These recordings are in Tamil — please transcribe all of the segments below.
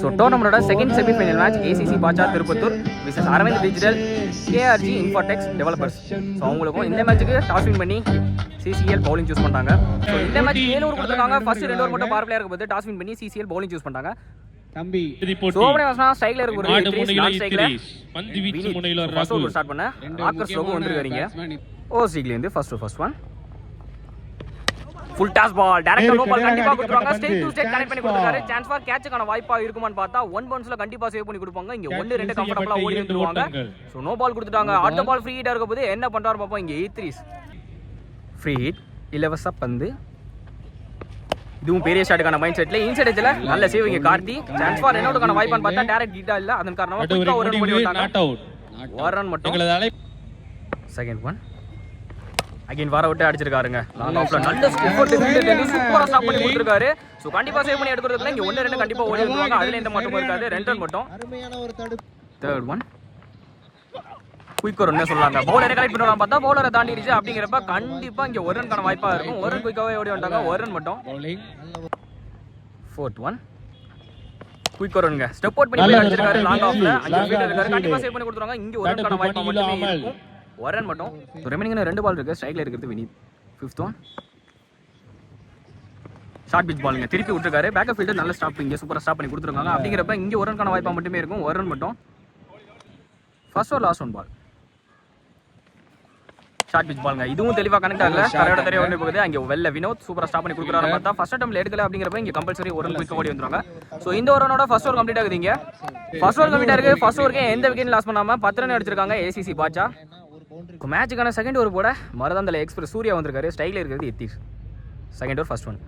So டோர்னமெண்டோட second semifinal match ACC Baasha Tirupattur versus Aravind digital KRG இன்ஃபாடெக்ஸ் டெவலப்பர்ஸ் ஸோ அவங்களுக்கும் இந்த மேட்ச்சுக்கு டாஸ் வின் பண்ணி சிசிஎல் பவுலிங் சூஸ் பண்ணாங்க ஸோ இந்த மேட்ச் ஏழு ஓவர் கொடுத்துருக்காங்க. ஃபர்ஸ்ட் ரெண்டு ஓவர் மட்டும் பவர் பிளேயர் போது டாஸ் வின் பண்ணி சிசிஎல் பவுலிங் சூஸ் பண்ணாங்க தம்பி சோபனே வாசனா ஸ்ட்ரைக்ல இருக்கு ஒரு நாடு த்ரீ முனையில நான் ஸ்ட்ரைக்ல இத்திரீஸ் பந்து வீச்சு முனையில ஃபர்ஸ்ட் ராகுல். ஓவர் ஸ்டார்ட் பண்ண. ஆக்கர்ஸ் லோகோ வந்துருக்காங்க. ஓ இருந்து first first one full toss ball டைரக்டா நோ பால் கண்டிப்பா கொடுத்துருவாங்க ஸ்ட்ரைட் டு ஸ்ட்ரைட் கனெக்ட் பண்ணி கொடுத்துருக்காரு. சான்ஸ் ஃபார் கேட்சுக்கான வாய்ப்பா இருக்குமான்னு பார்த்தா ஒன் பவுன்ஸ்ல கண்டிப்பா சேவ் பண்ணி கொடுப்பாங்க. இங்க ஒன்னு ரெண்டு கம்ஃபர்டபுளா ஓடி வந்துருவாங்க. ஸோ நோ பால் கொடுத்துட்டாங்க. அடுத்த பால் ஃப்ரீ ஹிட்டா இருக்க போது என்ன பண்றாரு பார்ப்போம். இங்க எயிட் த்ரீஸ் ஃப்ரீ ஹிட் இலவச பந்து. இதுவும் பெரிய ஷாட்டுக்கான மைண்ட் செட்ல இன்சைட் எட்ஜ்ல நல்ல சேவ் இங்க கார்த்தி. சான்ஸ் ஃபார் என்னோடக்கான வாய்ப்பான்னு பார்த்தா டேரக்ட் ஹிட்டா இல்ல. அதன் காரணமா குயிக்கா ஒரு ரன் பண்ணி விட்டாங்க. ஒரு ரன் மட்டும். செகண்ட் ஒன் அகைன் வர விட்டு அடிச்சிருக்காருங்க. லாங் ஆஃப்ல நல்ல டிஃபீல்ட் சூப்பரா ஸ்டாப் பண்ணி கொடுத்துருக்காரு. சோ கண்டிப்பா சேவ் பண்ணி எடுக்கிறதுல இங்க ஒன்னு ரெண்டு கண்டிப்பா ஓடி வந்துருவாங்க. அதுல எந்த மாற்றமும் இருக்காது ரெண்டு ரன் மட்டும். அருமையான ஒரு தடுப்பு. தேர்ட் ஒன் குயிக் ஒரு சொல்லலாங்க பவுலரை கலெக்ட் பண்ணுவாங்க பார்த்தா பவுலரை தாண்டிடுச்சு. அப்படிங்கிறப்ப கண்டிப்பா இங்க ஒரு ரன்கான வாய்ப்பா இருக்கும். ஒரு ரன் குயிக்காவே ஓடி வந்தாங்க ஒரு ரன் மட்டும். ஃபோர்த் ஒன் குயிக் வருங்க ஸ்டெப் அவுட் பண்ணி அடிச்சிருக்காரு. லாங் ஆஃப்ல அஞ்சு ஃபீல்ட் இருக்காரு. கண்டிப்பா சேவ் பண்ணி கொடுத்துருவாங்க. இங்க ஒரு ரன்கான வாய்ப்பு மட்டுமே இருக்கும். ஒரு ரன் மட்டும். ரிமைனிங் ரெண்டு பால் இருக்கு. ஸ்ட்ரைக்ல இருக்கிறது Vineeth. Fifth one short pitch பாலுங்க திருப்பி விட்டுருக்காரு. பேக்கப் ஃபீல்டர் நல்ல ஸ்டாப் இங்க சூப்பரா ஸ்டாப் பண்ணி கொடுத்துருக்காங்க. அப்படிங்கிறப்ப இங்க ஒரு ரன்கான வாய்ப்பா மட்டுமே இருக்கும். ஒரு ரன் மட்டும். ஃபர்ஸ்ட் ஒரு last one ball short pitch பாலுங்க இதுவும் தெளிவா கனெக்ட் ஆகல. கரையோட தெரிய வந்து போகுது. அங்க வெள்ள வினோத் சூப்பரா ஸ்டாப் பண்ணி கொடுக்குறாரு பார்த்தா. ஃபர்ஸ்ட் அட்டம்ல எடுக்கல அப்படிங்கிறப்ப இங்க கம்பல்சரி ஒரு ரன் குயிக் ஓடி வந்துருவாங்க. சோ இந்த ஒரு ரனோட ஃபர்ஸ்ட் ஓவர் கம்ப்ளீட் ஆகுது இங்க. ஃபர்ஸ்ட் ஓவர் கம்ப்ளீட் ஆகுது ஃபர்ஸ்ட் ஓவருக்கு எந்த விக்கெட் லாஸ் பண்ணாம பத்து ரன் அடிச்சிருக்காங்க. ஏசிசி பவுண்டரி மேட்சுக்கான செகண்ட் ஓவர் போட மருதாந்தல எக்ஸ்பிரஸ் சூர்யா வந்திருக்காரு. ஸ்டைல இருக்கிறது எத்தீஷ் செகண்ட் ஓவர் ஃபர்ஸ்ட் ஒன்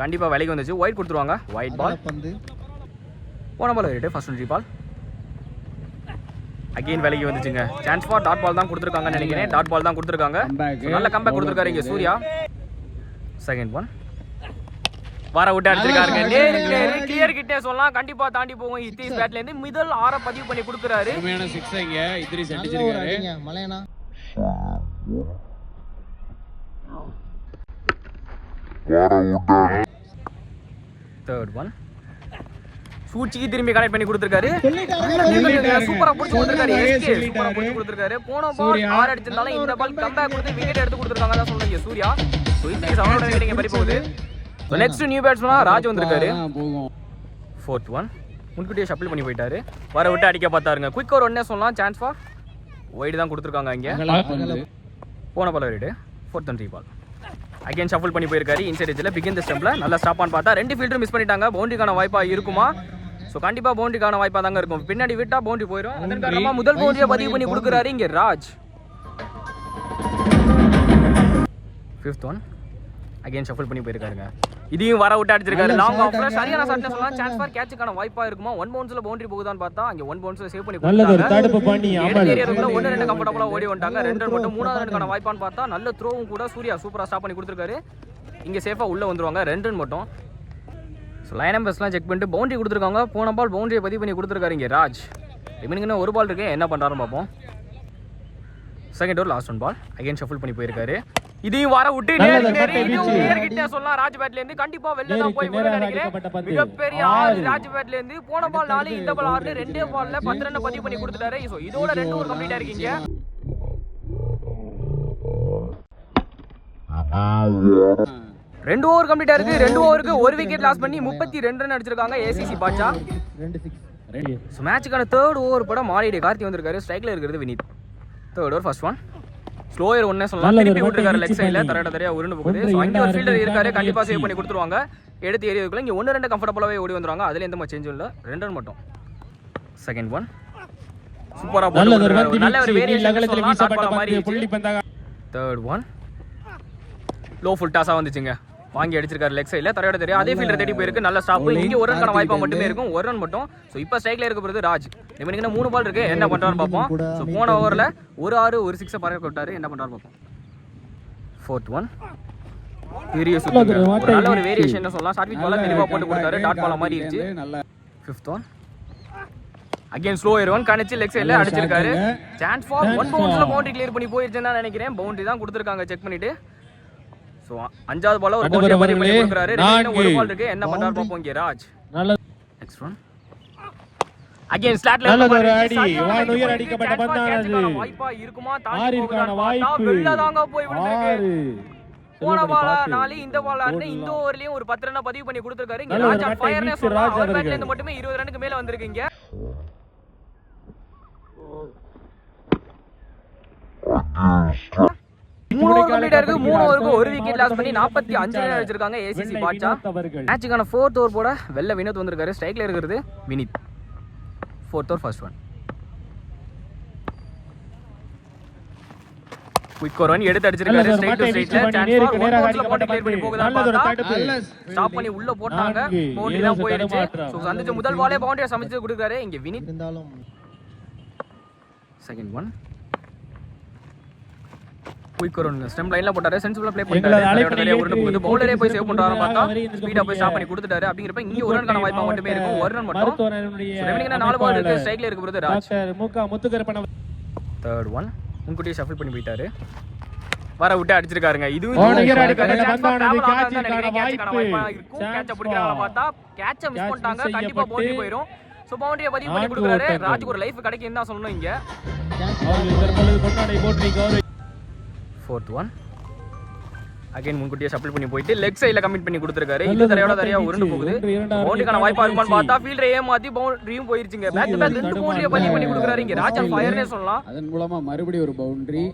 கண்டிப்பா விலைக்கு வந்துச்சு. ஒயிட் கொடுத்துருவாங்க. ஒயிட் பால் பந்து போன ball wide first one ball again விலைக்கு வந்துச்சுங்க. சான்ஸ் ஃபார் டாட் பால் தான் கொடுத்துருக்காங்கன்னு நினைக்கிறேன். டாட் பால் தான் கொடுத்துருக்காங்க. நல்ல கம்பேக் கொடுத்துருக்காரு இங்க சூர்யா. செகண்ட் ஒன் வர விட்டு அடிச்சிருக்காருங்க நேரு நேரு கிளியர் கிட்டே சொல்லலாம். கண்டிப்பா தாண்டி போகும் இத்தீஸ் பேட்ல இருந்து முதல் ஆற பதிவு பண்ணி கொடுக்குறாரு. சிக்ஸ் இங்க? அடிச்சிருக்காரு மலையனா? தேர்ட் ஒன் சூழ்ச்சிக்கு திரும்பி கனெக்ட் பண்ணி கொடுத்துருக்காரு. சூப்பரா புடிச்சு கொடுத்துருக்காரு. எஸ்கே சூப்பரா புடிச்சு கொடுத்துருக்காரு. போன பால் சூர்யா. ஆறு அடிச்சிருந்தாலும் இந்த பால் கம்பேக் கொடுத்து விக்கெட் எடுத்து கொடுத்துருக்காங்க தான் சொல்றீங்க சூர்யா. ஸோ இத்தீஸ் அவரோட விக்கெட் பறி போகுது நெக்ஸ்ட் நியூ பேட்ஸ்மனா ராஜ் வந்திருக்காரு. ஃபோர்த் ஒன் முன்கூட்டியே ஷப்பிள் பண்ணி போயிட்டாரு. வர விட்டு அடிக்க பார்த்தாருங்க. குயிக் ஒரு ஒன்னே சொல்லலாம். சான்ஸ் ஃபார் ஒயிட் தான் கொடுத்துருக்காங்க இங்க. போன ball ride fourth and three ball again shuffle பண்ணி போயிருக்காரு. இன்சைட் எஜ்ல பிகின் த ஸ்டெம்ப்ல நல்லா ஸ்டாப் ஆன் பார்த்தா ரெண்டு ஃபீல்டர் மிஸ் பண்ணிட்டாங்க. பவுண்டரிக்கான வாய்ப்பா இருக்குமா? ஸோ கண்டிப்பா பவுண்டரிக்கான வாய்ப்பா தாங்க இருக்கும். பின்னாடி விட்டா பவுண்டரி போயிடும் அதன் முதல் பவுண்டரியை பதிவு பண்ணி கொடுக்குறாரு இங்க Raj. Fifth one again shuffle பண்ணி போயிருக்காருங்க. இதையும் வர விட்டு அடிச்சிருக்காரு. லாங் ஆஃப்ல சரியான ஷாட்னு சொல்லலாம் சான்ஸ் ஃபார் கேட்சுக்கான வாய்ப்பா இருக்குமா? ஒன் பவுன்ஸ்ல பவுண்டரி போகுதான்னு பார்த்தா அங்க ஒன் பவுன்ஸ்ல சேவ் பண்ணி நல்லது ஒரு தடுப்பு பண்ணி அமல். ஏரியாவுக்குள்ள ஒன்று ரெண்டு கம்ஃபர்டபுளாக ஓடி வந்துட்டாங்க. ரெண்டு ரன் மட்டும் மூணாவது ரனுக்கான வாய்ப்பான்னு பார்த்தா நல்ல த்ரோவும் கூட சூர்யா சூப்பராக ஸ்டாப் பண்ணி கொடுத்துருக்காரு. இங்கே சேஃபாக உள்ளே வந்துருவாங்க. ரெண்டு ரன் மட்டும் ஸோ லைன் நம்பர்ஸ்லாம் செக் பண்ணிட்டு பவுண்டரி கொடுத்துருக்காங்க. போன பால் பவுண்டரியை பதிவு பண்ணி கொடுத்துருக்காரு இங்கே ராஜ். ரிமைனிங் ஒரு பால் இருக்கு. என்ன பண்ணுறாருன்னு பார்ப்போம். Second over last one ball again shuffle பண்ணி போயிருக்காரு. இதையும் வர விட்டு. நேர்கிட்ட சொல்லலாம் ராஜ் பேட்ல இருந்து கண்டிப்பா வெளில தான் போய் விழுன்னு நினைக்கிறேன். மிகப்பெரிய ஆறு. ஆறு. ராஜ் பேட்ல இருந்து போன பால் நாலு இந்த பால் ஆறு ரெண்டே பால்ல பத்து ரன் பதிவு பண்ணி கொடுத்துட்டாரு. ஸோ இதோட ரெண்டு ஓவர் கம்ப்ளீட் இருக்கீங்க ரெண்டு ஓவர் கம்ப்ளீட் இருக்கு ரெண்டு ஓவருக்கு ஒரு விக்கெட் லாஸ் பண்ணி முப்பத்தி ரெண்டு ரன் அடிச்சிருக்காங்க ஏசிசி பாட்சா ஸோ மேட்சுக்கான தேர்ட் ஓவர் படம் மாடிடி கார்த்தி வந்திருக்காரு. ஸ்ட்ரைக்ல இருக்கிறது Vinith. Third over first one slower ஒன்னே சொல்லலாம். திருப்பி விட்டுருக்காரு வாட்டி லெக் சைடில் தரையிட தரையா உருண்டு போகுது. ஸோ அங்கே ஒரு ஃபீல்டர் இருக்காரு இரண்டாயிரம் கண்டிப்பா சேவ். பண்ணி கொடுத்துருவாங்க எடுத்து ஏரியாவுக்குள்ள இங்கே ஒன்று ரெண்டு கம்ஃபர்டபுளாகவே ஓடி வந்துருவாங்க. அதுல எந்த சேஞ்சும் இல்லை. ரெண்டு ரன் மட்டும். செகண்ட் ஒன் சூப்பரா நல்லது ஒரு போட்டு பந்து நல்ல ஒரு வேரியேஷன் மாதிரி தேர்ட் ஒன் லோ ஃபுல் டாஸாக வந்துச்சுங்க. வாங்கி அடிச்சிருக்காரு லெக் சைடில் தரையோட தெரியும். அதே ஃபீல்டர் தேடி போயிருக்கு. நல்ல ஸ்டாப் இங்கே ஒரு ரன்கான வாய்ப்பா மட்டுமே இருக்கும். ஒரு ரன் மட்டும். ஸோ இப்போ ஸ்ட்ரைக்ல இருக்க போகிறது ராஜ். இவனுக்கு மூணு பால் இருக்கு? என்ன பண்றாருன்னு பார்ப்போம். ஸோ போன ஓவரில் ஒரு ஆறு ஒரு சிக்ஸை பறக்க விட்டாரு. என்ன பண்றாரு பார்ப்போம். ஃபோர்த் ஒன் பெரிய ஒரு நல்ல ஒரு வேரியேஷன் சொல்லலாம். ஷார்ட் பால தெளிவாக போட்டு கொடுத்தாரு. டாட் பால மாதிரி இருந்துச்சு fifth one again slow one கணிச்சு லெக் சைடில் அடிச்சிருக்காரு. சான்ஸ் ஃபார் ஒன் பவுன்ஸ்ல பவுண்டரி கிளியர் பண்ணி போயிருச்சுன்னு நினைக்கிறேன். பவுண்டரி தான் கொடுத்துருக்காங்க. செக் பண்ணிட்டு. ஸோ அஞ்சாவது பால ஒரு பதிவு பண்ணி கொடுக்குறாரு ஒரு. பால் இருக்கு என்ன பண்றாரு பார்ப்போம் இங்க ராஜ் நல்லது நெக்ஸ்ட் ஒன் அகைன் ஸ்லாட்ல நல்லது ஒரு அடி. வான் உயர் அடிக்கப்பட்ட பந்தானது. வாய்ப்பா இருக்குமா தாண்டி பார்த்தா வாய்ப்பு. வெளில தாங்க போய் விழுந்திருக்கு போன பாலா. நாலு இந்த பால். இந்த ஓவர்லயும் ஒரு பத்து ரன் பதிவு பண்ணி கொடுத்திருக்காரு இங்க நல்ல ராஜா ஃபயர்னே ராஜ் அவர் பேட்ல. இருந்து மட்டுமே இருபது ரனுக்கு மேல வந்திருக்கீங்க மூணு ஓவர் கம்ப்ளீட் இருக்கு. மூணு ஓவருக்கு ஒரு விக்கெட் லாஸ் பண்ணி நாற்பத்தி அஞ்சு ரன் ஏசிசி பாட்சா. மேட்சுக்கான ஃபோர்த் ஓவர் போட வெள்ள வினோத் வந்திருக்காரு. ஸ்ட்ரைக்ல இருக்கிறது Vinith. Fourth over first one quick ஒரு ரன் எடுத்து அடிச்சிருக்காரு. ஸ்ட்ரைட் டு ஸ்ட்ரைட்ல சான்ஸ் ஃபார் போட்டு கிளியர் பண்ணி பார்த்தா. ஸ்டாப் பண்ணி உள்ள போட்டாங்க. தான். ஸோ சந்திச்ச முதல் பாலே பவுண்டரி சமைச்சு கொடுக்குறாரு. இங்க வினித். செகண்ட் ஒன் குயிக் ஒரு ஸ்டெம் லைன்ல போட்டாரு சென்சிபிளா ப்ளே ஏற்று பவுலரே போய் சேவ் சிறப்பு பண்றாரு பார்த்தா வரை இந்த ஸ்பீடா போய் ஸ்டாப் பண்ணி கொடுத்துட்டாரு. அப்படிங்கிறப்ப இங்க ஒரு ரன்கான வாய்ப்பா மட்டுமே இருக்கும். ஒரு ரன் மட்டும். நாலு பால் இருக்கு. ஸ்ட்ரைக்ல இருக்கு பிரதர் ராஜ். தேர்ட் ஒன் முன்கூட்டியே ஷஃபிள் பண்ணி போயிட்டாரு. வர விட்டு அடிச்சிருக்காருங்க. இதுவும் பார்த்தா miss catch பண்ணிட்டாங்க. கண்டிப்பா செய்யப்பட்டு போயிரும். So, boundary-ய பதிவு பண்ணி கொடுக்குறாரு. ராஜுக்கு ஒரு life கிடைக்குன்னு தான் சொல்லணும் இங்க. Fourth one. Again முன்கூட்டியே shuffle பண்ணி போயிட்டு leg side-ல commit பண்ணி கொடுத்திருக்காரு. இது தரையோட தரையா. உருண்டு போகுது. boundary-க்கான வாய்ப்பா இருக்குமான்னு முயற்சி. பார்த்தா fielder ஏமாத்தி boundary-யும் போயிருச்சுங்க. Back to back ரெண்டு boundary-ய பதிவு பண்ணி கொடுக்குறாரு இங்க. ராஜா fire-னே சொல்லலாம். அதன் மூலமா மறுபடியும் ஒரு boundary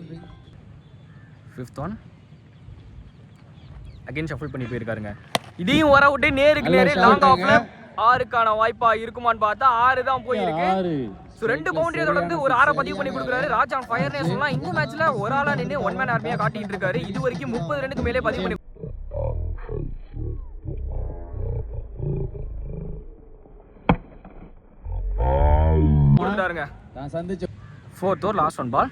fifth one again shuffle பண்ணி போயிருக்காருங்க இதையும் வர விட்டு நேருக்கு நேரே லாங் ஆஃப்ல. ஆறுக்கான வாய்ப்பா இருக்குமான்னு பார்த்தா ஆறு தான் போயிருக்கு ஸோ ரெண்டு பவுண்டரியை தொடர்ந்து ஒரு ஆறை பதிவு பண்ணி கொடுக்குறாரு. ராஜா ஃபயர்னே சொல்லலாம். இந்த மேட்ச்ல ஒரு ஆளா நின்று ஒன் மேன் ஆர்மியா காட்டிட்டு இருக்காரு. இது வரைக்கும் முப்பது ரன்னுக்கு மேலே பதிவு பண்ணி சந்திச்ச fourth over last one ball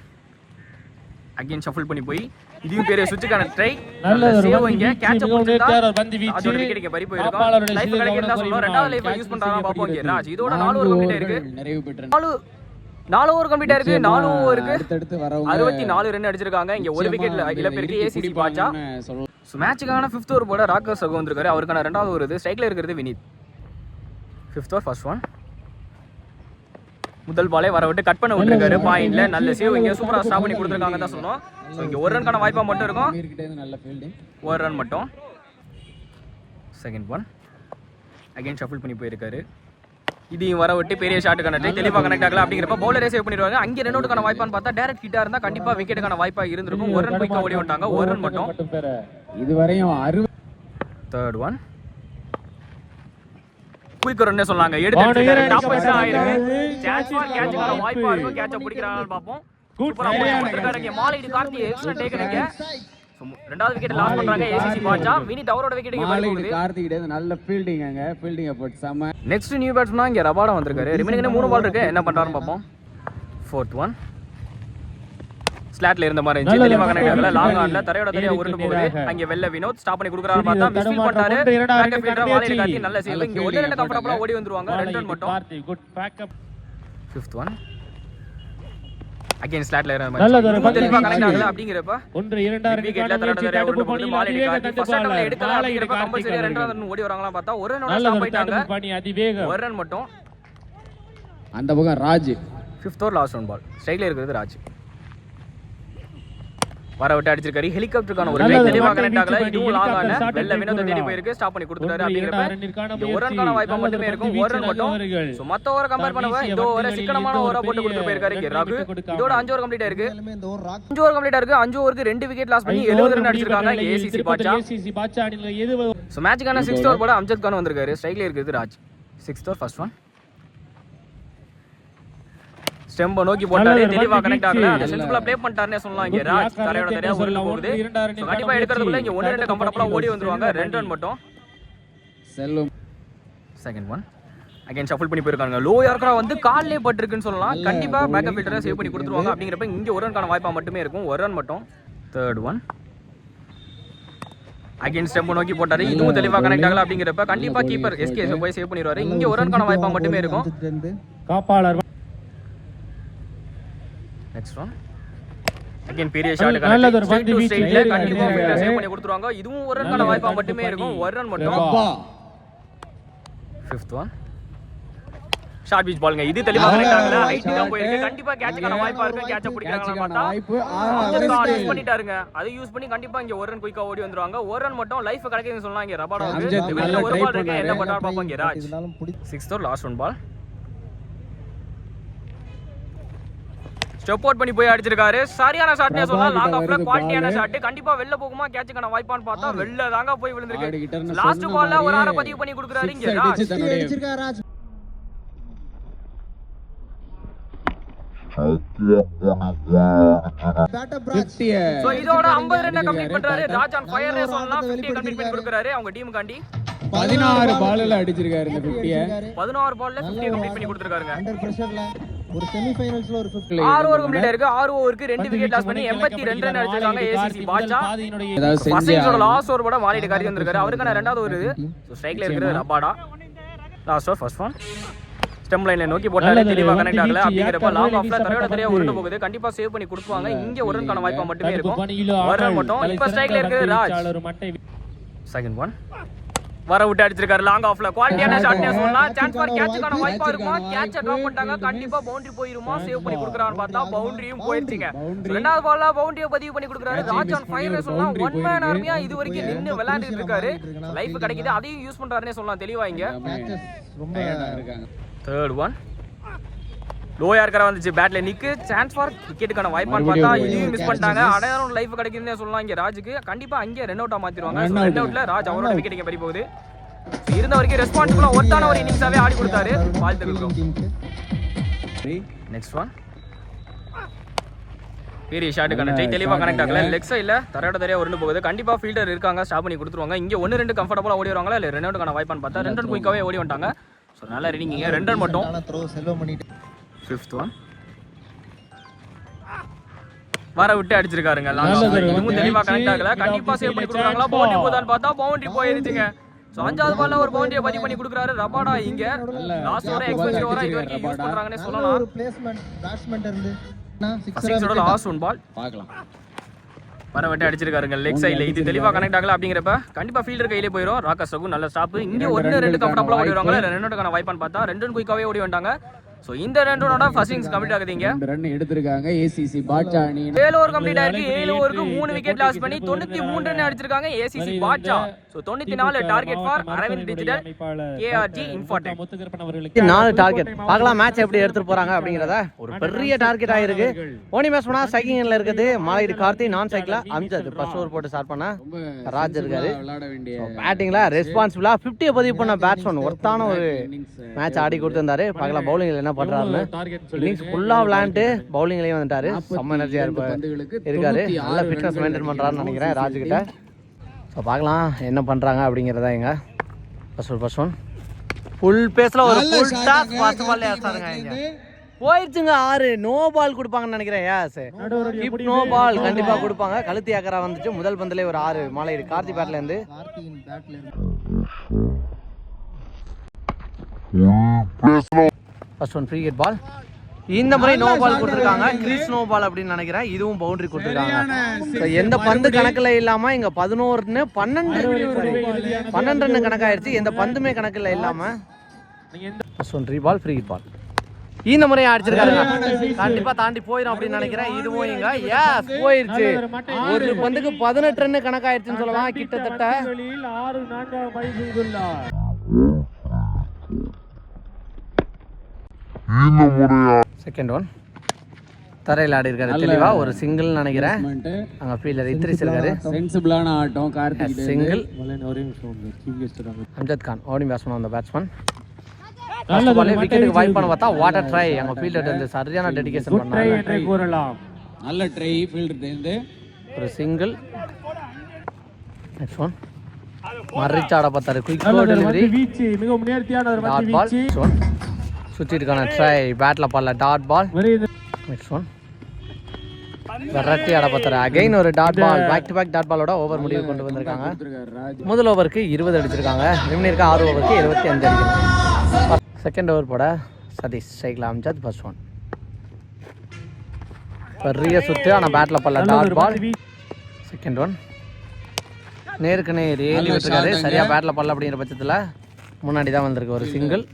again shuffle பண்ணி போய் இதையும் பெரிய சுவிட்சுக்கான ட்ரை நல்ல ஒரு சேவ் இங்க கேட்ச ஒரு பந்து வீச்சு. அதோட விக்கெட் இங்க பறி காப்பாளருடைய லைஃப் கவனம் சொல்றோம். ரெண்டாவது லைஃப் யூஸ் பண்றாங்க பாப்போம். இங்க. ராஜ் இதோட நாலு ஓவர் கம்ப்ளீட் இருக்கு. நிறைவு பெற்ற நாலு நாலு ஓவர் கம்ப்ளீட் இருக்கு நாலு அடுத்தடுத்து வரவங்க அறுபத்தி நாலு ரன் அடிச்சிருக்காங்க. இங்க ஒரு விக்கெட்ல இழப்பிற்கு ஏசிசி பாச்சா ஸோ மேட்சுக்கான ஃபிஃப்த் ஓவர் போட ராக்கர் சகு வந்திருக்காரு. அவருக்கான ரெண்டாவது ஓவர் இது. ஸ்ட்ரைக்ல இருக்கிறது Vinith. Fifth over first one முதல் பாலே வர விட்டு கட் பண்ண விட்டுருக்காரு. பாயிண்ட்ல நல்ல சேவ் இங்க சூப்பரா ஸ்டாப் பண்ணி கொடுத்துருக்காங்க தான் சொன்னோம் ஸோ இங்க ஒரு ரன்கான வாய்ப்பா மட்டும் இருக்கும். நல்ல ஃபீல்டிங் ஒரு ரன் மட்டும். செகண்ட் ஒன் அகைன் ஷஃபிள் பண்ணி போயிருக்காரு. இதையும் வர விட்டு பெரிய ஷாட்டுக்கான ட்ரை தெளிவாக கனெக்ட் ஆகல அப்படிங்கிறப்ப பவுலரே சேவ் பண்ணிடுவாங்க அங்கே ரெண்டு அவுட்டுக்கான வாய்ப்பான்னு பார்த்தா டேரக்ட் ஹிட்டா இருந்தா கண்டிப்பா விக்கெட்டுக்கான வாய்ப்பா இருந்திருக்கும். ஒரு ரன் குயிக்கா ஓடி வந்துட்டாங்க ஒரு ரன் மட்டும். இதுவரையும் அறுபது தேர்ட் ஒன் குயிக் ரன்னே சொன்னாங்க. எடுத்து side ஆயிருக்கு. பந்து. Chance for catch க்கான வாய்ப்பா. இருக்கும். கேட்ச பிடிக்கிறாங்கன்னு பார்ப்போம். மாலையிடி கார்த்தி. எக்ஸ்ட்ரா டேக்கனுங்க ரெண்டாவது விக்கெட் லாஸ் பண்றாங்க. ஏசிசி பாச்சா வினித் அவரோட விக்கெட் இங்க போகுது? கார்த்திக் கிட்ட நல்ல ஃபீல்டிங் அங்க. ஃபீல்டிங் எஃபர்ட் செம நெக்ஸ்ட் நியூ பேட்ஸ்மேனா இங்க ரபாடா வந்திருக்காரு. ரிமைனிங் மூணு பால் இருக்கு. என்ன பண்றாருன்னு பார்ப்போம். ஃபோர்த் ஒன் ஸ்லாட்ல இருந்த மாதிரி இருந்துச்சு. தெளிவாக கனெக்ட் ஆகல. லாங் ஆன்ல தரையோட தரையா உருண்டு போகுது. அங்க வெள்ள வினோத் ஸ்டாப் பண்ணி கொடுக்குறாரு பார்த்தா சிறிது மிஸ் ஃபீல் தடுமாற்றம் பண்றாரு பேக்கப் ஃபீல்டர் முயற்சி. காட்டி நல்ல சேவ் நல்ல இங்க ஒன்னு ரெண்டு கம்ஃபர்டபுளா ஓடி வந்துருவாங்க. ரெண்டு ரன் மட்டும் good backup fifth one again ஸ்லாட்ல இருந்த நல்லது, ஒரு மாதிரி பந்து தெளிவாக கனெக்ட் வீச்சு. ஆகல அப்படிங்கிறப்ப ஒன்று இரண்டாவது விக்கெட்ல தரையோட தரையா உருண்டு போகுது மாலையில காட்டி ஃபர்ஸ்ட் அட்டம்ப்ல எடுக்கல அப்படிங்கிறப்ப கம்பல்சரியா ரெண்டாவது ரன் ஓடி வராங்களா பார்த்தா ஒரு ரன் நல்ல ஸ்டாப் ஒரு ஆயிட்டாங்க தடுப்பு பணி அதிவேகம். ஒரு ரன் மட்டும். அந்த பக்கம் Raj. Fifth over last one ball ஸ்ட்ரைக்ல இருக்கிறது ராஜ் வர விட்டு அடிச்சிருக்காரு. ஹெலிகாப்டருக்கான ஒரு லைன் கனெக்ட் ஆகல. வீச்சு இதுவும் லாங் ஆன வெள்ள வினோத தேடி போயிருக்கு ஸ்டாப் பண்ணி கொடுத்துட்டாரு அப்படிங்கிறப்ப ஒரு. ரன்கான வாய்ப்பா மட்டுமே இருக்கும். ஒரு ரன் மட்டும். ஸோ மற்ற ஓவரை கம்பேர் பண்ணுவ? இந்த ஓவரை சிக்கனமான ஓவரா போட்டு கொடுத்துட்டு போயிருக்காரு. ராகு. இதோட அஞ்சு ஓவர் கம்ப்ளீட் ஆயிருக்கு அஞ்சு ஓவர் கம்ப்ளீட் ஆயிருக்கு அஞ்சு ஓவருக்கு ரெண்டு விக்கெட் லாஸ் பண்ணி எழுபது ரன் அடிச்சிருக்காங்க. ஏசிசி பாட்சா ஸோ மேட்சுக்கான சிக்ஸ்த் ஓவர் போட அம்ஜத் கான் வந்திருக்காரு. ஸ்ட்ரைக்ல இருக்குது Raj. Sixth over first one ஸ்டெம்ப நோக்கி போட்டாரு. ஒரு தெளிவா கனெக்ட் ஆகல. அந்த சென்சிபிளா ப்ளே பண்ணிட்டாருனே சொல்லலாம் இங்க. ஒரு ராஜ் லெஃப்ட் தரையா சொல்லலாம். போகுது. கண்டிப்பா எடுக்கிறதுக்குள்ள இங்க ஒன்று ரெண்டு. கம்ஃபர்டபுளா ஓடி வந்துருவாங்க. ரெண்டு ரன் மட்டும். செல்லும். செகண்ட் ஒன் அகைன் ஷஃபிள் பண்ணி போயிருக்காங்க லோ யார்க்கரா வந்து கால்லே பட்டிருக்குன்னு சொல்லலாம். கண்டிப்பா பேக்கப் ஃபீல்டரை சேவ் பண்ணி. கொடுத்துருவாங்க அப்படிங்கிறப்ப இங்க ஒரு ரன்கான வாய்ப்பா மட்டுமே இருக்கும். ஒரு ரன் மட்டும். தேர்ட் ஒன் அகைன் ஸ்டெப் நோக்கி போட்டாரு. இதுவும் தெளிவா கனெக்ட் ஆகல அப்படிங்கிறப்ப கண்டிப்பா கீப்பர். எஸ்கே போய் சேவ் பண்ணிடுவாரு. இங்க ஒரு ரன்கான வாய்ப்பா மட்டுமே இருக்கும். காப்பாளர் நெக்ஸ்ட் ஒன் அகைன் பெரிய ஷாட் நல்லது ஒரு ஸ்ட்ரைட் பந்து டு வீச்சு. ஸ்ட்ரைட்ல ஏறி கண்டிப்பா ஏறி ஃபீல்டர் ஏறி. சேவ் பண்ணி கொடுத்துருவாங்க. இதுவும் ஒரு ரன்கான வாய்ப்பா மட்டுமே இருக்கும். ஒரு ரன் மட்டும். ஃபிஃப்த் ஒன் ஷார்ட் பீச் பாலுங்க இது தெளிவா ஆகல ஹைட் தான் போயிருக்கு. கண்டிப்பா கேட்சுக்கான வாய்ப்பா இருக்கு. கேட்ச கேட்சுக்கான பார்த்தா? வாய்ப்பு. யூஸ் பண்ணிட்டாருங்க. அதை யூஸ் பண்ணி கண்டிப்பா இங்க ஒரு ரன் குயிக்கா ஓடி வந்துருவாங்க. ஒரு ரன் மட்டும் லைஃப் கிடைக்குதுன்னு சொல்லலாம் இங்க நல்லா ஒரு try பால் இருக்கு. என்ன பாப்போம் இங்க ராஜ் இருந்தாலும் பிடி சிக்ஸ்த் ஒரு last one ball step out பண்ணி போய் அடிச்சிருக்காரு. சரியான ஷாட்னே சொல்லலாம் லாங் ஆஃப்ல குவாலிட்டியான. ஷாட் கண்டிப்பா வெளில போகுமா? கேட்சுக்கான வாய்ப்பான்னு பார்த்தா வெளில தாங்க போய் விழுந்திருக்கு. லாஸ்ட் பால்ல ஒரு ஆற பதிவு பண்ணி கொடுக்குறாரு இங்க ராஜ். அடிச்சு தன்னுடைய அடிச்சிருக்கா ராஜ். பேட்டப் ராஜ் 50 சோ இதோட 50 ரன் கம்ப்ளீட் பண்றாரு. ராஜ் ஆன் ஃபயர் சொல்லலாம் 50 கம்ப்ளீட் பண்ணி கொடுக்குறாரு. அவங்க டீமுக்காண்டி பதினாறு பால்ல அடிச்சிருக்காரு இந்த 50 பதினாறு பால்ல 50 கம்ப்ளீட் பண்ணி பிரஷர்ல ஒரு செமி ஃபைனல்ஸ்ல ஒரு 50 ஆறு ஓவர் கம்ப்ளீட் ஆயிருக்கு ஆறு ஓவருக்கு ரெண்டு விக்கெட் லாஸ் பண்ணி 82 ரன் அடிச்சிருக்காங்க ஏசிசி பாட்சா பாதியினுடைய ஏதாவது செஞ்சு பசங்களோட லாஸ்ட் ஓவர் கூட மாறிட்டு காரி வந்திருக்காரு அவருக்கான ரெண்டாவது ஒரு இது. ஸோ ஸ்ட்ரைக்ல இருக்கிறது Rabada last over first one stump லைன்ல நோக்கி போட்டாரு. நல்லது, தெளிவா கனெக்ட் ஆகல. அப்படிங்கிறப்ப லாங் ஆஃப்ல தரையோட தரையா. உருண்டு போகுது. கண்டிப்பா சேவ் பண்ணி கொடுப்பாங்க. இங்க ஒரு ரன்கான வாய்ப்பா மட்டுமே இருக்கும். ஒரு ரன். மட்டும். இப்ப ஸ்ட்ரைக்ல பந்து ராஜ். செகண்ட் ஒன் வர விட்டு அடிச்சிருக்காரு. லாங் ஆஃப்ல குவாலிட்டியான ஷாட்னே சொல்லலாம். சான்ஸ் ஃபார் கேட்சுக்கான வாய்ப்பா இருக்குமா. கேட்ச டிராப் பண்ணிட்டாங்க. கண்டிப்பா பவுண்டரி போயிருமா? சேவ் பண்ணி கொடுக்குறான்னு பார்த்தா பவுண்டரியும் போயிருச்சுங்க. ரெண்டாவது பால்ல பவுண்டரியை பதிவு பண்ணி கொடுக்குறாரு. ராஜ் ஆன் ஃபயர் சொல்லலாம். ஒன் மேன் ஆர்மியா இது வரைக்கும் நின்னு விளையாண்டுட்டு இருக்காரு. லைஃப் கிடைக்குது. அதையும் யூஸ் பண்றாருன்னே சொல்லலாம். தெளிவா இங்க. மேட்சஸ் ரொம்ப இருக்காங்க தேர்ட் ஒன் லோயா இருக்கிற வந்துச்சு. பேட்ல நிக்கு. சான்ஸ் ஃபார் விக்கெட்டுக்கான வாய்ப்பான்னு பார்த்தா இதையும் மிஸ் பண்ணிட்டாங்க. அடையாளம் லைஃப் கிடைக்குதுன்னு சொல்லலாம் இங்க ராஜுக்கு. கண்டிப்பா அங்கே ரன் அவுட்டா மாத்திருவாங்க. ரன் அவுட்ல ராஜ் அவரோட விக்கெட் இங்க போகுது. இருந்த வரைக்கும் ரெஸ்பான்சிபிளா ஒருத்தான ஒரு இன்னிங்ஸாவே ஆடி கொடுத்தாரு. வாழ்த்துக்கள் நெக்ஸ்ட் ஒன் பெரிய ஷாட்டுக்கான ட்ரை தெளிவாக கனெக்ட் ஆகல. லெக் சைடில் தரையோட தரையா உருண்டு போகுது. கண்டிப்பாக ஃபீல்டர் இருக்காங்க. ஸ்டாப் பண்ணி கொடுத்துருவாங்க. இங்கே ஒன்று ரெண்டு கம்ஃபர்டபுளாக ஓடி வருவாங்களா? இல்லை ரெண்டு வாய்ப்பான்னு பார்த்தா ரெண்டு ரன் குயிக்காகவே ஓடி வந்துட்டாங்க. ஸோ நல்லா ரெடிங்க ரெண்டு ரன் மட்டும். ஃபிஃப்த் ஒன் வர விட்டு அடிச்சிருக்காருங்க. இதுவும் தெளிவா கனெக்ட் ஆகல கண்டிப்பா சேவ் பண்ணி கொடுக்குறாங்களா? பவுண்டரி. போதான்னு பார்த்தா பவுண்டரி போயிருச்சுங்க. ஸோ அஞ்சாவது பால்ல ஒரு பவுண்டரியை பதிவு பண்ணி கொடுக்குறாரு ரபாடா இங்க. லாஸ்ட் ஓவர எக்ஸ்பென்சிவ் ஓவரா இது வரைக்கும் யூஸ் பண்றாங்கன்னே சொல்லலாம். ஒரு பிளேஸ்மென்ட் பேட்ஸ்மேன் இருந்து. சிக்ஸோட லாஸ்ட் ஒன் பால் பார்க்கலாம். வர விட்டு அடிச்சிருக்காருங்க. லெக் சைடில் இது தெளிவா கனெக்ட் ஆகல அப்படிங்கிறப்ப கண்டிப்பா ஃபீல்டர் கையிலே போயிடும் ராகஸ் ரகு நல்ல ஸ்டாப் இங்க ஒன்னு ரெண்டு கம்ஃபர்டபுளா ஓடி வருவாங்க ரெண்டு ரன்னுக்கான வாய்ப்பான்னு பார்த்தா ரெண்டு குயிக்காவே ஓடி வந்துட்டாங்க. ஸோ இந்த ரெண்டு ரனோட ஃபர்ஸ்ட் இன்னிங்ஸ் கம்ப்ளீட் ஆகுது இங்க. ரெண்டு ரன் எடுத்திருக்காங்க. ஏசிசி பாட்சா அணி ஏழு ஓவர் கம்ப்ளீட் ஆயிருக்கு. ஏழு ஓவருக்கு மூணு விக்கெட் லாஸ் பண்ணி தொண்ணூத்தி மூணு ரன் அடிச்சிருக்காங்க ஏசிசி பாட்சா ஸோ தொண்ணூத்தி நாலு target for Aravind digital. KRG infotech நாலு டார்கெட் பார்க்கலாம் மேட்ச் எப்படி எடுத்துட்டு போறாங்க அப்படிங்கறத. ஒரு பெரிய டார்கெட் ஆயிருக்கு. ஓனி மேட்ச் பண்ணா சைக்கிங்ல இருக்குது. மாலையீடு கார்த்தி நான் சைக்கிளா? அம்ஜத் ஃபர்ஸ்ட் ஓவர் போட்டு ஸ்டார்ட் பண்ணா? ராஜ் இருக்காரு. விளையாட வேண்டிய பேட்டிங்ல ரெஸ்பான்சிபிளா 50 பதிவு பண்ண பேட்ஸ்மேன் ஒருத்தான ஒரு மேட்ச் ஆடி கொடுத்திருந்தாரு. பார்க்கலாம் பவுலிங்ல என்ன பண்றாருன்னு இன்னிங்ஸ் ஃபுல்லா விளையாண்டு பவுலிங்லயும் வந்துட்டாரு. செம்ம எனர்ஜியா இருப்பாரு. இருக்காரு. நல்ல ஃபிட்னஸ் மெயின்டைன் பண்றாருன்னு நினைக்கிறேன் ராஜ் கிட்ட ஸோ பார்க்கலாம் என்ன பண்றாங்க அப்படிங்கிறதா எங்க first one first one full பேஸ்ல ஒரு ஃபுல் டாஸ். ஃபர்ஸ்ட் பால்ல ஏத்தாருங்க இங்க. இருந்து. போயிருச்சுங்க ஆறு. நோ பால் கொடுப்பாங்கன்னு நினைக்கிறேன். யாஸ் ஹிப் நோ பால் கண்டிப்பா கொடுப்பாங்க. கழுத்து ஏக்கரா வந்துச்சு. முதல் பந்திலே ஒரு ஆறு. மாலை கார்த்தி பேட்ல இருந்து. கார்த்தியின் பேட்ல இருந்து. First one free hit ball இந்த முறை நோ பால் கொடுத்துருக்காங்க. கிரீஸ் நோ பால் அப்படின்னு நினைக்கிறேன். இதுவும் பவுண்டரி கொடுத்துருக்காங்க. எந்த பந்து கணக்குல இல்லாம இங்க பதினோருன்னு பன்னெண்டு பன்னெண்டு ரன் கணக்காயிருச்சு. எந்த பந்துமே கணக்குல இல்லாம. First one three ball free hit ball இந்த முறையை அடிச்சிருக்காருங்க கண்டிப்பா தாண்டி போயிடும் அப்படின்னு நினைக்கிறேன். இதுவும் இங்க. எஸ் போயிருச்சு. ஒரு பந்துக்கு பதினெட்டு ரன் கணக்காயிருச்சுன்னு சொல்லலாம். கிட்டத்தட்ட பதிவு செய்துள்ளார் செகண்ட் ஒன் தரையில் ஆடி இருக்காரு தெளிவா. ஒரு சிங்கிள் நினைக்கிறேன். அங்க ஃபீல்டர் இத்திரிஸ் இருக்காரு சென்சிபிளான ஆட்டம். கார்த்திக் சிங்கிள் அம்ஜத் கான் ஓடி பேட்ஸ்மேன் அந்த பேட்ஸ்மேன் விக்கெட்டுக்கு. வாய்ப்பான பார்த்தா வாட்டர் ட்ரை அங்க ஃபீல்டர் வந்து சரியான டெடிகேஷன் பண்ணாங்க. என்றே கூறலாம். நல்ல ட்ரை ஃபீல்டர் இருந்து. ஒரு சிங்கிள் நெக்ஸ்ட் ஒன் மறிச்சு ஆட பார்த்தாரு குயிக் டெலிவரி மட்டு வீச்சு. மிகவும் நேர்த்தியான ஒரு டாட் மட்டு பால் வீச்சு ஒன் சுற்றிட்டுக்கான ட்ரை பேட்ல. பால்ல டாட் பால் நெக்ஸ்ட் ஒன் விரட்டி ஆட பார்த்தாரு. அகைன் ஒரு dot ball back to back dot பாலோட ஓவர் முடிவு கொண்டு வந்திருக்காங்க. முதல் ஓவருக்கு இருபது அடிச்சிருக்காங்க. நிமிடம் ஆறு ஓவருக்கு எழுபத்தி அஞ்சு அடிக்கணும் செகண்ட் ஓவர் போட சதீஷ் சைக்கிள் அம்ஜத் ஃபர்ஸ்ட் ஒன் பெரிய சுத்து. ஆனால் பேட்டில் பல்ல டாட் பால் செகண்ட் ஒன் நேருக்கு நேர் ஏறி விட்டுருக்காரு. சரியா பேட்டில் பல்ல அப்படிங்கிற பட்சத்தில் முன்னாடி தான் வந்திருக்கு ஒரு சிங்கிள்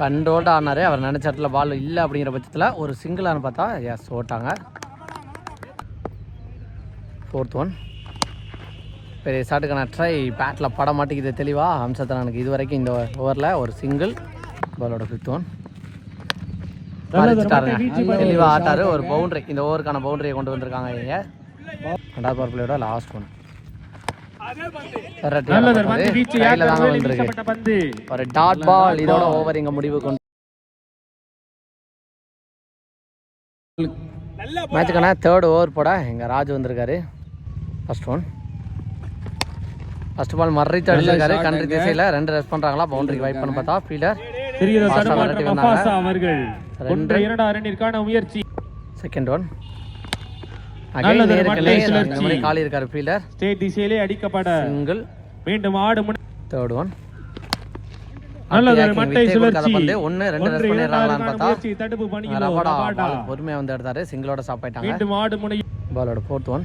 கண்டோல்டு ஆனார் அவர் நினச்ச இடத்துல பால் இல்லை அப்படிங்கிற பட்சத்தில் ஒரு சிங்கிளானு பார்த்தா எஸ் ஓட்டாங்க. ஃபோர்த் ஒன் பெரிய ஷாட்டுக்கான ட்ரை பேட்டில் பட மாட்டேங்குது தெளிவாக எனக்கு இது வரைக்கும் இந்த ஓவரில் ஒரு சிங்கிள் பாலோட ஃபிஃப்த் ஒன் தெளிவாக ஆட்டாரு ஒரு பவுண்டரி இந்த ஓவருக்கான பவுண்டரியை கொண்டு வந்திருக்காங்க இங்கே ரெண்டாவது பவர் பிளேயோட லாஸ்ட் ஒன் ஒரு டாட் பால் இதோட ஓவர் இங்க முடிவு கொண்டு மேட்சுக்கான தேர்ட் ஓவர் போட எங்க ராஜ் வந்திருக்காரு. ஃபர்ஸ்ட் ஒன் ஃபர்ஸ்ட் பால் மறைத்து அடிச்சிருக்காரு. கண்ட்ரி திசையில ரெண்டு ரெஸ்ட் பண்றாங்களா? பவுண்டரிக்கு வைப் பண்ண பார்த்தா ஃபீல்டர் ரெண்டு. இரண்டு ரன்னிற்கான முயற்சி. செகண்ட் ஒன் நல்லது, அகைன் நேருக்கு மட்டை நேர் இந்த சுழற்சி. மாதிரி காலி இருக்காரு ஃபீல்டர். ஸ்டேட் திசையிலே அடிக்கப்பட சிங்கிள். மீண்டும் ஆடு தேர்ட் ஒன் பொறுமையா வந்து எடுத்தாரு. சிங்கிளோட ஸ்டாப் ஆயிட்டாங்க. மீண்டும் ஆடு முனை பாலோட ஃபோர்த் ஒன்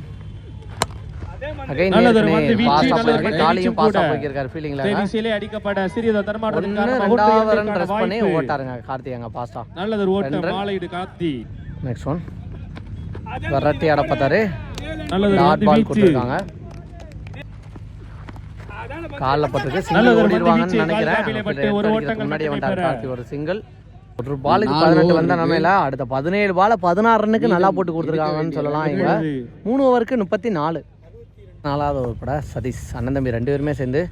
காலியும் பாஸ் போயிருக்காரு ஃபீலிங்ல அடிக்கப்பட சிறியது தடுமாற்றத்திற்கான ரெண்டாவது ரன் பண்ணி. ஓட்டாருங்க கார்த்தி அங்க பாஸ்டா நல்லது ஒரு ஓட்டம். மாலையிடு காத்தி நெக்ஸ்ட் ஒன் விரட்டி ஆட பார்த்தாரு. டாட் பால் கொடுத்துருக்காங்க. காலில் பட்டிருக்கு நல்லது சிங்கிள் ஓடிடுவாங்கன்னு நினைக்கிறேன். முன்னாடியே பெற. கார்த்தி ஒரு சிங்கிள் ஒரு பாலுக்கு பதினெட்டு வந்த. நிலையில அடுத்த பதினேழு பால பதினாறு ரன்னுக்கு நல்லா போட்டு கொடுத்துருக்காங்கன்னு சொல்லலாம் இவங்க மூணு ஓவருக்கு முப்பத்தி நாலு. நாலாவது ஓவர் பட சதீஷ் அண்ணன் தம்பி ரெண்டு பேருமே சேர்ந்து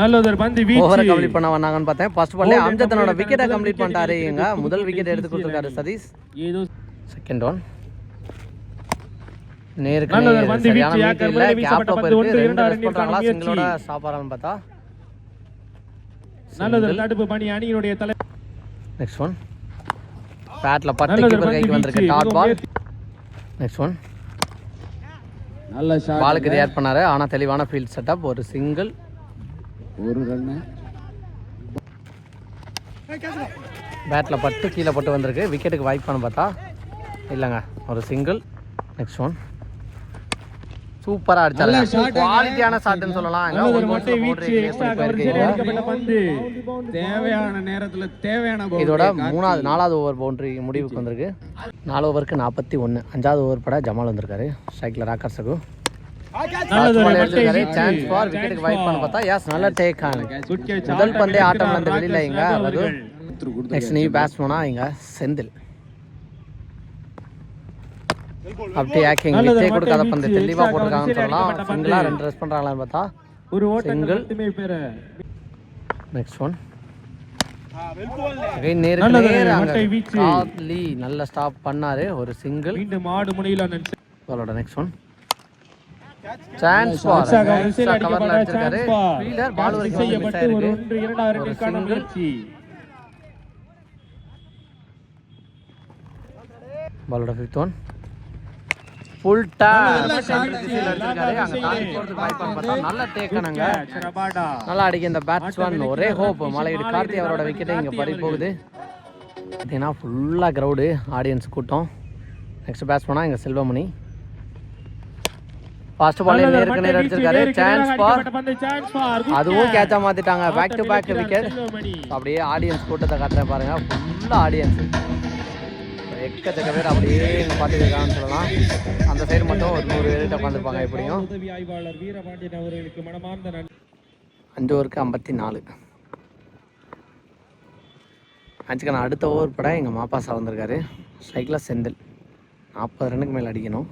நல்லது ஒரு பந்து ஓவரை வீச்சு கம்ப்ளீட் பண்ண வந்தாங்கன்னு பார்த்தேன். ஃபர்ஸ்ட் பால்லே அம்ஜத்தனோட complete விக்கெட்டை கம்ப்ளீட் பண்ணிட்டாரு இங்க முதல் wicket விக்கெட் எடுத்து எடுத்து கொடுத்துருக்காரு சதீஷ். ஏதோ செகண்ட் ஒன் நேருக்கு சிங்கிளோட பார்த்தா? நல்லது தடுப்பு பணி அணியினுடைய தலை நெக்ஸ்ட் பேட்ல கீப்பர் கைக்கு வந்திருக்கு. Dot ball. நெக்ஸ்ட் நல்ல ஷாட் பாலுக்கு ரியாக்ட் பண்ணாரு. ஆனா தெளிவான ஃபீல்ட் செட்டப் ஒரு சிங்கிள் ஒரு ரன்னு பேட்ல பட்டு கீழே பட்டு வந்திருக்கு. விக்கெட்டுக்கு வாய்ப்பு பண்ண பார்த்தா? இல்லைங்க ஒரு சிங்கிள் நெக்ஸ்ட் ஒன் சூப்பரா நல்ல அடிச்சாரு shot. குவாலிட்டியான ஷாட்னு சொல்லலாம் தேவையான நேரத்துல தேவையான. இதோட. மூணாவது நாலாவது ஓவர் பவுண்டரி முடிவுக்கு வந்திருக்கு. நாலு ஓவருக்கு நாற்பத்தி ஒன்று அஞ்சாவது ஓவர் பட ஜமால் வந்திருக்காரு. ஸ்ட்ரைக்கில் ராக்கர்ஸுக்கு நல்லது ஒரு மட்டை சான்ஸ் வீச்சு. ஃபார் விக்கெட்டுக்கு வைப் பண்ண பார்த்தா எஸ் நல்ல டேக் ஆன். Good catch. முதல் பந்தே ஆட்டம் நடந்த வெளியில இங்க. நெக்ஸ்ட் நீ பேட்ஸ்மேனா இங்க செந்தில். அப்படி ஆக்கிங் மட்டை கொடுக்காத பந்து வீச்சு, தெளிவா extra போட்டிருக்காங்கன்னு சொல்லலாம். அடிக்கப்பட்ட பந்து. சிங்கிளா ரெண்டு ரெஸ்ட் பண்றாங்களான்னு பார்த்தா? ஒரு பெற நெக்ஸ்ட் ஒன் நேருக்கு நேர் அங்க நல்ல ஸ்டாப் பண்ணாரு. ஒரு சிங்கிள் முனையில் நெக்ஸ்ட் ஒன் சான்ஸ் கவர்ல அடிச்சிருக்காரு. ஃபீல்டர் பால் வரைக்கும் மிஸ் ஒரு இரண்டாவது ரன்னிற்கான. முயற்சி. பாலோட ஃபிஃப்த் ஒன் ஃபுல் டேப் திசையில் அடிச்சிருக்காரு அங்க தாண்டி போறதுக்கு வாய்ப்பு பார்த்தா நல்ல ரபாடா நல்லா அடிக்க இந்த பேட்ஸ்மேன் ஒரே ஹோப் மலையீடு கார்த்தி அவரோட விக்கெட்டை இங்கே பறி போகுது. பார்த்தீங்கன்னா ஃபுல்லாக க்ரௌடு ஆடியன்ஸ் கூட்டம். நெக்ஸ்ட் பேட்ஸ்மேனா இங்கே செல்வமணி. ஃபர்ஸ்ட் பால் நேருக்கு நேர் அடிச்சிருக்காரு. சான்ஸ். Good அதுவும். கேட்சா மாத்திட்டாங்க. Back to back wicket. அப்படியே ஆடியன்ஸ் கூட்டத்தை காட்டுறேன் பாருங்க. ஃபுல்லாக ஆடியன்ஸ் எக்கச்சக்க பேர் அப்படியே இங்கே பார்த்துருக்காங்கன்னு சொல்லலாம். அந்த சைடு மட்டும் ஒரு நூறு பேர்கிட்ட உட்காந்துருப்பாங்க எப்படியும். அஞ்சு ஓவருக்கு ஐம்பத்தி நாலு மேட்சுக்கான அடுத்த ஓவர் பட எங்கள் மாப்பாசா வந்திருக்காரு. ஸ்ட்ரைக்கில் செந்தில். நாற்பது ரன்னுக்கு மேலே அடிக்கணும்.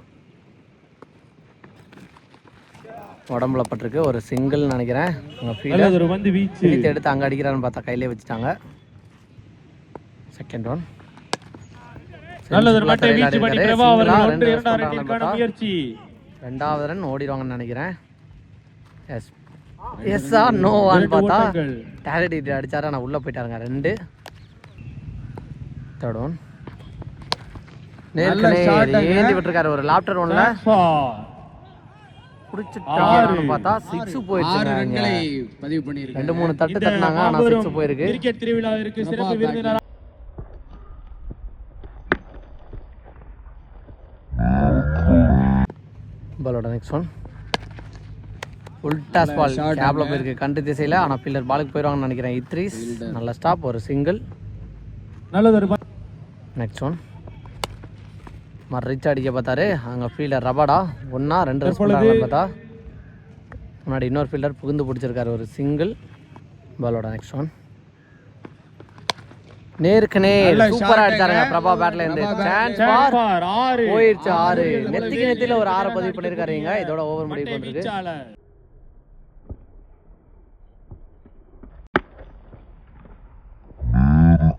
உடம்புல பட்டிருக்கு. ஒரு சிங்கிள் நினைக்கிறேன். உங்கள் ஃபீல்டர் வந்து வீச்சு. எடுத்து அங்கே அடிக்கிறான்னு பார்த்தா கையிலே வச்சுட்டாங்க. செகண்ட் ஒன் நல்லது மட்டை வீச்சு பண்ணி பிரபா அவர்கள் ஒன்று ரெண்டு இரண்டாவது ரன்னிற்கான முயற்சி. ரெண்டாவது ரன் ஓடிடுவாங்கன்னு நினைக்கிறேன். எஸ். எஸ்ஸா நோவான்னு இரண்டு பார்த்தா. டேரடி அடிச்சாரு ஆனால் உள்ளே போயிட்டாருங்க. ரெண்டு. தேர்ட் ஒன் ஏந்தி விட்டுருக்காரு ஒரு லாப்டர் ஒன்ல. பிடிச்சிட்டாருன்னு பார்த்தா சிக்ஸ். பதிவு பண்ணியிருக்காங்க. ரெண்டு மூணு தட்டு தட்டினாங்க ஆனால் மாபெரும் சிக்ஸ் போயிருக்கு. பாலோட next one full toss ball கேப்ல போயிருக்கு கண்டு திசையில். ஆனால் ஃபீல்டர் பாலுக்கு போயிடுவாங்கன்னு நினைக்கிறேன். இத்ரீஸ் நல்ல ஸ்டாப் ஒரு சிங்கிள் நல்லது ஒரு. நெக்ஸ்ட் ஒன் மறு ரிச் அடிக்க பார்த்தாரு. அங்கே ஃபீல்டர் ரபாடா. ஒன்றா ரெண்டு பார்த்தா. முன்னாடி இன்னொரு ஃபீல்டர் புகுந்து பிடிச்சிருக்காரு ஒரு சிங்கிள் பாலோட நெக்ஸ்ட் ஒன் நேருக்கு நேர். சூப்பரா அடிச்சாருங்க. பிரபா பேட்ல இருந்து. சான்ஸ் பார். போயிருச்சு ஆறு. நெத்திக்கு நெத்தியில ஒரு ஆறு பதிவு பண்ணிருக்காருங்க இதோட ஓவர் முடிவு வீச்சாளர்.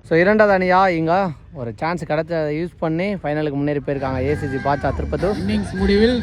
ஸோ இரண்டாவது அணியா இங்க? ஒரு சான்ஸ் கிடைச்ச யூஸ் பண்ணி ஃபைனலுக்கு முன்னேறி போயிருக்காங்க. ஏசிஜி பாச்சா திருப்பத்தூர். இன்னிங்ஸ் முடிவில்